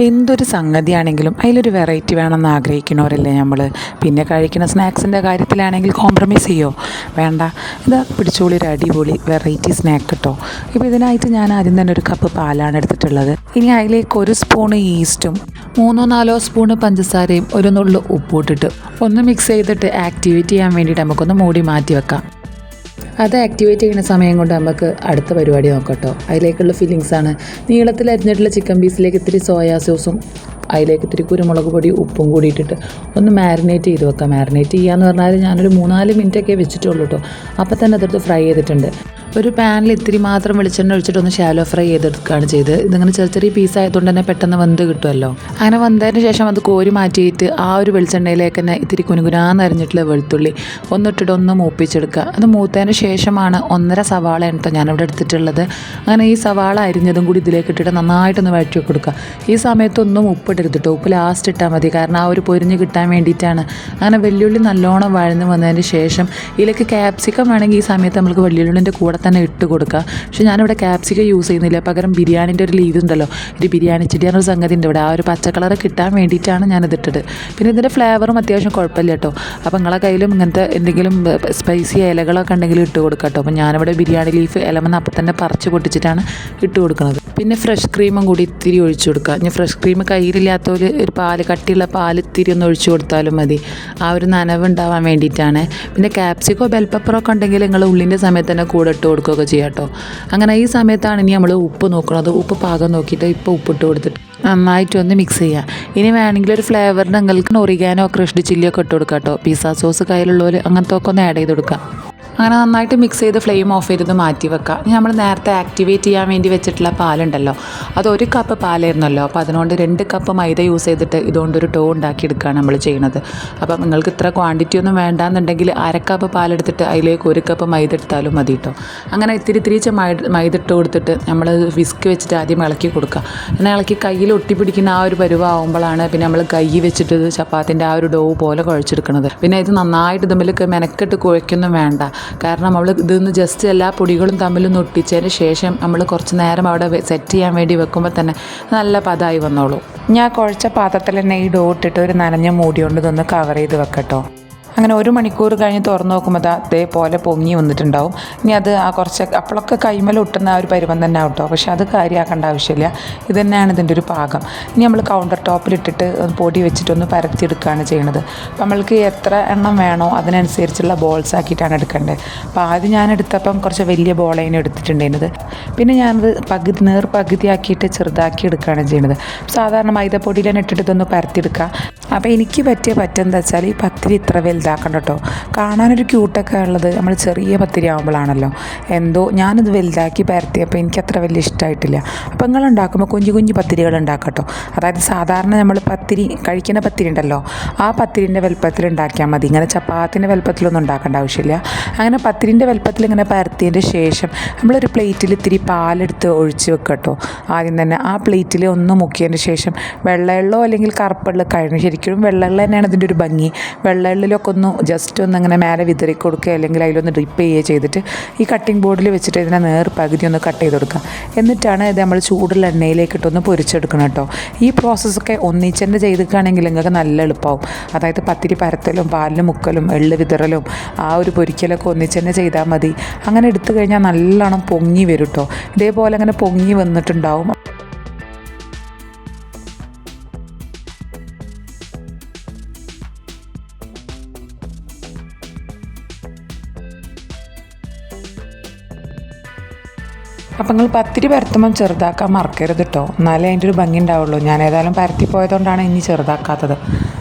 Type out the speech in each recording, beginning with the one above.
എന്തൊരു സംഗതിയാണെങ്കിലും അതിലൊരു വെറൈറ്റി വേണമെന്ന് ആഗ്രഹിക്കുന്നവരല്ലേ നമ്മൾ പിന്നെ കഴിക്കുന്ന സ്നാക്സിന്റെ കാര്യത്തിലാണെങ്കിൽ കോംപ്രമൈസ് ചെയ്യോ? വേണ്ട. ഇത് പിടിച്ചോളി ഒരു അടിപൊളി വെറൈറ്റി സ്നാക്ക് കിട്ടോ ഇപ്പോൾ ഇതിനായിട്ട് ഞാൻ ആദ്യം തന്നെ ഒരു കപ്പ് പാലാണ് എടുത്തിട്ടുള്ളത്. ഇനി അതിലേക്ക് ഒരു സ്പൂണ് ഈസ്റ്റും മൂന്നോ നാലോ സ്പൂണ് പഞ്ചസാരയും ഒരു നുള്ളു ഉപ്പൂട്ടിട്ട് ഒന്ന് മിക്സ് ചെയ്തിട്ട് ആക്ടിവിറ്റി ചെയ്യാൻ വേണ്ടിയിട്ട് നമുക്കൊന്ന് മൂടി മാറ്റി വെക്കാം. അത് ആക്ടിവേറ്റ് ചെയ്യുന്ന സമയം കൊണ്ട് നമുക്ക് അടുത്ത പരിപാടി നോക്കട്ടോ. അതിലേക്കുള്ള ഫീലിങ്സ് ആണ്. നീളത്തിൽ അരിഞ്ഞിട്ടുള്ള ചിക്കൻ പീസിലേക്ക് ഇത്തിരി സോയാ സോസും അതിലേക്ക് ഇത്തിരി കുരുമുളക് പൊടി ഉപ്പും കൂടി ഇട്ടിട്ട് ഒന്ന് മാരിനേറ്റ് ചെയ്ത് വെക്കാം. മാരിനേറ്റ് ചെയ്യാന്ന് പറഞ്ഞാൽ ഞാനൊരു മൂന്നാൽ മിനിറ്റൊക്കെ വെച്ചിട്ടുള്ളൂ കേട്ടോ അപ്പോൾ തന്നെ അതെടുത്ത് ഫ്രൈ ചെയ്തിട്ടുണ്ട്. ഒരു പാനിൽ ഇത്തിരി മാത്രം വെളിച്ചെണ്ണ ഒഴിച്ചിട്ട് ഒന്ന് ഷാലോ ഫ്രൈ ചെയ്തെടുക്കുകയാണ് ചെയ്ത് ഇതിങ്ങനെ ചെറിയ ചെറിയ പീസ് ആയതുകൊണ്ട് തന്നെ പെട്ടെന്ന് വെന്ത് കിട്ടുമല്ലോ. അങ്ങനെ വന്നതിന് ശേഷം അത് കോരി മാറ്റിയിട്ട് ആ ഒരു വെളിച്ചെണ്ണയിലേക്ക് തന്നെ ഇത്തിരി കുനുകുനാന്ന് അരിഞ്ഞിട്ടുള്ള വെളുത്തുള്ളി ഒന്നിട്ടിട്ട് ഒന്ന് മൂപ്പിച്ചെടുക്കുക. അത് മൂത്തതിന് ശേഷമാണ് ഒന്നര സവാള കേട്ടോ ഞാനിവിടെ എടുത്തിട്ടുള്ളത്. അങ്ങനെ ഈ സവാള അരിഞ്ഞതും കൂടി ഇതിലേക്ക് ഇട്ടിട്ട് നന്നായിട്ടൊന്ന് വഴറ്റി കൊടുക്കുക. ഈ സമയത്തൊന്നും ഉപ്പിടരുത് കേട്ടോ ഉപ്പ് ലാസ്റ്റ് ഇട്ടാൽ മതി. കാരണം ആ ഒരു പൊരിഞ്ഞ് കിട്ടാൻ വേണ്ടിയിട്ടാണ്. അങ്ങനെ വെല്ലുള്ളി നല്ലോണം വഴന്ന് വന്നതിന് ശേഷം ഇതിലേക്ക് ക്യാപ്സിക്കം വേണമെങ്കിൽ ഈ സമയത്ത് നമുക്ക് വെല്ലുള്ളിന്റെ കൂടെ തന്നെ ഇട്ട് കൊടുക്കുക. പക്ഷേ ഞാനിവിടെ ക്യാപ്സിക്കം യൂസ് ചെയ്യുന്നില്ല. പകരം ബിരിയാണിന്റെ ഒരു ലീവ് ഉണ്ടല്ലോ. ഒരു ബിരിയാണി ചെടി എന്നൊരു സംഗതി ഉണ്ട് ഇവിടെ. ആ ഒരു പച്ച കളർ കിട്ടാൻ വേണ്ടിയിട്ടാണ് ഞാനിത് ഇട്ടത് പിന്നെ ഇതിന്റെ ഫ്ലേവറും അത്യാവശ്യം കുഴപ്പമില്ല കേട്ടോ. അപ്പോൾ നിങ്ങളെ കയ്യിലും ഇങ്ങനത്തെ എന്തെങ്കിലും സ്പൈസി ഇലകളൊക്കെ ഉണ്ടെങ്കിൽ ഇട്ട് കൊടുക്കാം കേട്ടോ. അപ്പോൾ ഞാനിവിടെ ബിരിയാണി ലീഫ് ഇലമെന്ന് അപ്പം തന്നെ പറിച്ച് പൊട്ടിച്ചിട്ടാണ് ഇട്ട് കൊടുക്കുന്നത് പിന്നെ ഫ്രഷ് ക്രീമും കൂടി ഇത്തിരി ഒഴിച്ചു കൊടുക്കുക. ഇനി ഫ്രഷ് ക്രീം കയ്യിലില്ലാത്തവർ ഒരു പാൽ കട്ടിയുള്ള പാൽ ഇത്തിരി ഒന്ന് ഒഴിച്ചു കൊടുത്താലും മതി. ആ ഒരു നനവ് ഉണ്ടാവാൻ വേണ്ടിയിട്ടാണ്. പിന്നെ ക്യാപ്സിക്കോ ബെൽ ഒക്കെ ഉണ്ടെങ്കിൽ നിങ്ങൾ ഉള്ളിന്റെ സമയത്ത് തന്നെ കൂടെ ഇട്ട് കൊടുക്കുകയൊക്കെ ചെയ്യാം കേട്ടോ. അങ്ങനെ ഈ സമയത്താണ് ഇനി നമ്മൾ ഉപ്പ് നോക്കുന്നത് ഉപ്പ് പാകം നോക്കിയിട്ട് ഇപ്പോൾ ഉപ്പിട്ട് കൊടുത്തിട്ട് നന്നായിട്ട് ഒന്ന് മിക്സ് ചെയ്യുക ഇനി വേണമെങ്കിൽ ഒരു ഫ്ലേവറിന് നിങ്ങൾക്ക് ഒറിഗാനോ ക്രഷ്ഡ് ചില്ലിയൊക്കെ ഇട്ട് കൊടുക്കാം കേട്ടോ. പിസ്സ സോസ് കയ്യിലുള്ളവർ അങ്ങനത്തെ ഒക്കെ ഒന്ന് ആഡ് ചെയ്ത് കൊടുക്കുക അങ്ങനെ നന്നായിട്ട് മിക്സ് ചെയ്ത് ഫ്ലെയിം ഓഫ് ചെയ്തത് മാറ്റി വെക്കുക. ഇനി നമ്മൾ നേരത്തെ ആക്ടിവേറ്റ് ചെയ്യാൻ വേണ്ടി വെച്ചിട്ടുള്ള പാലുണ്ടല്ലോ. അത് ഒരു കപ്പ് പാലായിരുന്നല്ലോ. അപ്പോൾ അതിനോണ്ട് രണ്ട് കപ്പ് മൈദ യൂസ് ചെയ്തിട്ട് ഇതുകൊണ്ട് ഇതുകൊണ്ടൊരു ടോ ഉണ്ടാക്കിയെടുക്കുകയാണ് നമ്മൾ ചെയ്യുന്നത്. അപ്പം നിങ്ങൾക്ക് ഇത്ര ക്വാണ്ടിറ്റി ഒന്നും വേണ്ടാന്നുണ്ടെങ്കിൽ അര കപ്പ് പാലെടുത്തിട്ട് അതിലേക്ക് ഒരു കപ്പ് മൈദ എടുത്താലും മതി കേട്ടോ അങ്ങനെ ഇത്തിരി തിരിച്ച് മൈദ ഇട്ട് കൊടുത്തിട്ട് നമ്മൾ വിസ്ക് വെച്ചിട്ട് ആദ്യം ഇളക്കി കൊടുക്കുക. പിന്നെ ഇളക്കി കയ്യിൽ ഒട്ടിപ്പിടിക്കുന്ന ആ ഒരു പരുവാകുമ്പോഴാണ് പിന്നെ നമ്മൾ കൈ വെച്ചിട്ട് ചപ്പാത്തിന്റെ ആ ഒരു ഡോ പോലെ കുഴച്ചെടുക്കുന്നത് പിന്നെ ഇത് നന്നായിട്ട് തമ്മിൽ മെനക്കെട്ട് കുഴയ്ക്കൊന്നും വേണ്ട. കാരണം നമ്മൾ ഇതൊന്ന് ജസ്റ്റ് എല്ലാ പൊടികളും തമ്മിലൊന്ന് ഒട്ടിച്ചതിന് ശേഷം നമ്മൾ കുറച്ച് നേരം അവിടെ സെറ്റ് ചെയ്യാൻ വേണ്ടി വെക്കുമ്പോൾ തന്നെ നല്ല പതായി വന്നോളൂ. ഞാൻ കുഴച്ച പാത്രത്തിൽ തന്നെ ഈ ഡോ ഇട്ടിട്ട് ഒരു നനഞ്ഞ മൂടി കൊണ്ട് ഇതൊന്ന് കവർ ചെയ്ത് വെക്കട്ടോ. അങ്ങനെ ഒരു മണിക്കൂർ കഴിഞ്ഞ് തുറന്നു നോക്കുമ്പോൾ അതേപോലെ പൊങ്ങി വന്നിട്ടുണ്ടാവും. ഇനി അത് ആ കുറച്ച് അപ്പോഴൊക്കെ കൈമല ഒട്ടുന്ന ആ ഒരു പരുവം തന്നെ ആവട്ടോ. പക്ഷെ അത് കാര്യമാക്കേണ്ട ആവശ്യമില്ല. ഇത് തന്നെയാണ് ഇതിന്റെ ഒരു പാകം. ഇനി നമ്മൾ കൗണ്ടർ ടോപ്പിലിട്ടിട്ട് പൊടി വെച്ചിട്ടൊന്ന് പരത്തിയെടുക്കുകയാണ് ചെയ്യുന്നത് അപ്പോൾ നമ്മൾക്ക് എത്ര എണ്ണം വേണോ അതിനനുസരിച്ചുള്ള ബോൾസ് ആക്കിയിട്ടാണ് എടുക്കേണ്ടത് അപ്പോൾ ആദ്യം ഞാൻ എടുത്തപ്പം കുറച്ച് വലിയ ബോളേനെ എടുത്തിട്ടുണ്ടായിരുന്നത്. പിന്നെ ഞാനത് പകുതി നേർ പകുതിയാക്കിയിട്ട് ചെറുതാക്കി എടുക്കുകയാണ് ചെയ്യുന്നത് സാധാരണ മൈദപ്പൊടിയിൽ തന്നെ ഇട്ടിട്ട് ഇതൊന്ന് പരത്തിയെടുക്കുക. അപ്പോൾ എനിക്ക് പറ്റിയ പറ്റെന്താ വെച്ചാൽ ഈ പത്തിരി ഇത്ര വലുതാക്കണ്ട കേട്ടോ കാണാനൊരു ക്യൂട്ടൊക്കെ ഉള്ളത് നമ്മൾ ചെറിയ പത്തിരി ആകുമ്പോഴാണല്ലോ എന്തോ ഞാനിത് വലുതാക്കി പരത്തിയപ്പോൾ എനിക്ക് അത്ര വലിയ ഇഷ്ടമായിട്ടില്ല അപ്പോൾ നിങ്ങൾ ഉണ്ടാക്കുമ്പോൾ കുഞ്ഞു കുഞ്ഞു പത്തിരികൾ ഉണ്ടാക്കട്ടോ അതായത് സാധാരണ നമ്മൾ പത്തിരി കഴിക്കുന്ന പത്തിരി ഉണ്ടല്ലോ. ആ പത്തിരിന്റെ വലുപ്പത്തിൽ ഉണ്ടാക്കിയാൽ മതി. ഇങ്ങനെ ചപ്പാത്തിന്റെ വലുപ്പത്തിലൊന്നും ഉണ്ടാക്കേണ്ട ആവശ്യമില്ല. അങ്ങനെ പത്തിരിന്റെ വലുപ്പത്തിൽ ഇങ്ങനെ പരത്തിയതിന്റെ ശേഷം നമ്മളൊരു പ്ലേറ്റിൽ ഇത്തിരി പാലെടുത്ത് ഒഴിച്ച് വെക്കട്ടോ ആദ്യം തന്നെ ആ പ്ലേറ്റിൽ ഒന്ന് മുക്കിയതിന് ശേഷം വെള്ളയെള്ളോ അല്ലെങ്കിൽ കറുപ്പുള്ള കഴിഞ്ഞ് ശരിക്കും വെള്ളയെള്ള തന്നെയാണ് ഇതിന്റെ ഒരു ഭംഗി. വെള്ളെള്ളിലൊക്കെ ഒന്ന് ജസ്റ്റ് ഒന്ന് അങ്ങനെ മേലെ വിതറി കൊടുക്കുക അല്ലെങ്കിൽ അതിലൊന്ന് ഡ്രിപ്പ് ചെയ്യുക ചെയ്തിട്ട് ഈ കട്ടിംഗ് ബോർഡിൽ വെച്ചിട്ട് ഇതിനെ നേർ പകുതി ഒന്ന് കട്ട് ചെയ്ത് കൊടുക്കുക. എന്നിട്ടാണ് ഇത് നമ്മൾ ചൂടുള്ള എണ്ണയിലേക്ക് ഇട്ടൊന്ന് പൊരിച്ചെടുക്കണം കേട്ടോ. ഈ പ്രോസസ്സൊക്കെ ഒന്നിച്ചെന്നെ ചെയ്തിക്കുകയാണെങ്കിൽ നിങ്ങൾക്ക് നല്ല എളുപ്പമാവും അതായത് പത്തിരി പരത്തലും പാലിന് മുക്കലും എള്ള് വിതറലും ആ ഒരു പൊരിക്കലൊക്കെ ഒന്നിച്ചെന്നെ ചെയ്താൽ മതി. അങ്ങനെ എടുത്തു കഴിഞ്ഞാൽ നല്ലോണം പൊങ്ങി വരും കേട്ടോ. ഇതേപോലെ അങ്ങനെ പൊങ്ങി വന്നിട്ടുണ്ടാവും. അപ്പം നിങ്ങൾ പത്തിരി പരത്തുമ്പം ചെറുതാക്കാൻ മറക്കരുത് കേട്ടോ എന്നാലേ അതിന്റെ ഒരു ഭംഗി ഉണ്ടാവുള്ളൂ. ഞാൻ ഏതായാലും പരത്തി പോയതുകൊണ്ടാണ് ഇനി ചെറുതാക്കാത്തത്.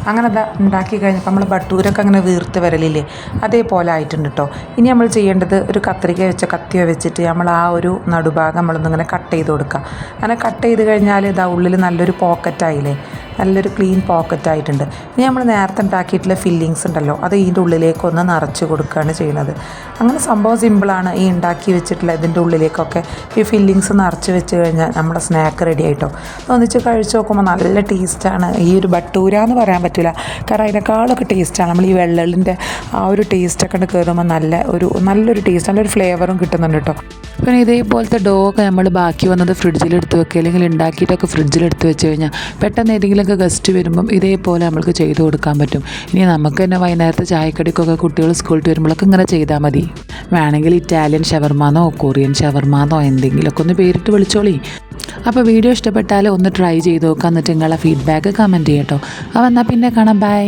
അങ്ങനെ ഉണ്ടാക്കി കഴിഞ്ഞപ്പോൾ നമ്മൾ ബട്ടൂരൊക്കെ അങ്ങനെ വീർത്ത് വരലില്ലേ? അതേപോലെ ആയിട്ടുണ്ട് കേട്ടോ ഇനി നമ്മൾ ചെയ്യേണ്ടത് ഒരു കത്രിക വെച്ച കത്തിയോ വെച്ചിട്ട് നമ്മൾ ആ ഒരു നടുഭാഗം നമ്മളൊന്നിങ്ങനെ കട്ട് ചെയ്ത് കൊടുക്കുക അങ്ങനെ കട്ട് ചെയ്ത് കഴിഞ്ഞാൽ ഇതാ ഉള്ളിൽ നല്ലൊരു പോക്കറ്റായില്ലേ നല്ലൊരു ക്ലീൻ പോക്കറ്റ് ആയിട്ടുണ്ട്. ഇനി നമ്മൾ നേരത്തെ ഉണ്ടാക്കിയിട്ടുള്ള ഫില്ലിങ്സ് ഉണ്ടല്ലോ അത് ഇതിന്റെ ഉള്ളിലേക്കൊന്ന് നിറച്ച് കൊടുക്കുകയാണ് ചെയ്യുന്നത്. അങ്ങനെ സംഭവം സിമ്പിളാണ് ഈ ഉണ്ടാക്കി വെച്ചിട്ടുള്ള ഇതിന്റെ ഉള്ളിലേക്കൊക്കെ ഈ ഫില്ലിങ്സ് നിറച്ച് വെച്ച് കഴിഞ്ഞാൽ നമ്മുടെ സ്നാക്ക് റെഡി ആയിട്ടോ. ഒന്നിച്ച് കഴിച്ച് നോക്കുമ്പോൾ നല്ല ടേസ്റ്റാണ് ഈ ഒരു ബട്ടൂര എന്ന് പറയാൻ പറ്റില്ല. കാരണം അതിനേക്കാളൊക്കെ ടേസ്റ്റാണ് നമ്മൾ ഈ വെള്ളലിന്റെ ആ ഒരു ടേസ്റ്റൊക്കെ കയറുമ്പോൾ നല്ല ഒരു നല്ലൊരു ടേസ്റ്റ് നല്ലൊരു ഫ്ലേവറും കിട്ടുന്നുണ്ട് കേട്ടോ. പിന്നെ ഇതേപോലത്തെ ഡോ ഒക്കെ നമ്മൾ ബാക്കി വന്നത് ഫ്രിഡ്ജിൽ എടുത്ത് വെക്കുക. അല്ലെങ്കിൽ ഉണ്ടാക്കിയിട്ടൊക്കെ ഫ്രിഡ്ജിൽ എടുത്ത് വെച്ച് കഴിഞ്ഞാൽ പെട്ടെന്ന് ഏതെങ്കിലുമൊക്കെ ഗസ്റ്റ് വരുമ്പം ഇതേപോലെ നമ്മൾക്ക് ചെയ്ത് കൊടുക്കാൻ പറ്റും. ഇനി നമുക്ക് തന്നെ വൈകുന്നേരത്തെ ചായക്കടിക്കൊക്കെ കുട്ടികൾ സ്കൂളിൽ വരുമ്പോഴൊക്കെ ഇങ്ങനെ ചെയ്താൽ മതി. വേണമെങ്കിൽ ഇറ്റാലിയൻ ഷവർമാന്നോ കൊറിയൻ ഷവർമാന്നോ എന്തെങ്കിലുമൊക്കെ ഒന്ന് പേരിട്ട് വിളിച്ചോളി. അപ്പോൾ വീഡിയോ ഇഷ്ടപ്പെട്ടാൽ ഒന്ന് ട്രൈ ചെയ്ത് നോക്കാം. എന്നിട്ട് നിങ്ങളെ ഫീഡ്ബാക്ക് കമന്റ് ചെയ്യട്ടോ അപ്പോൾ എന്നാൽ പിന്നെ കാണാം. ബൈ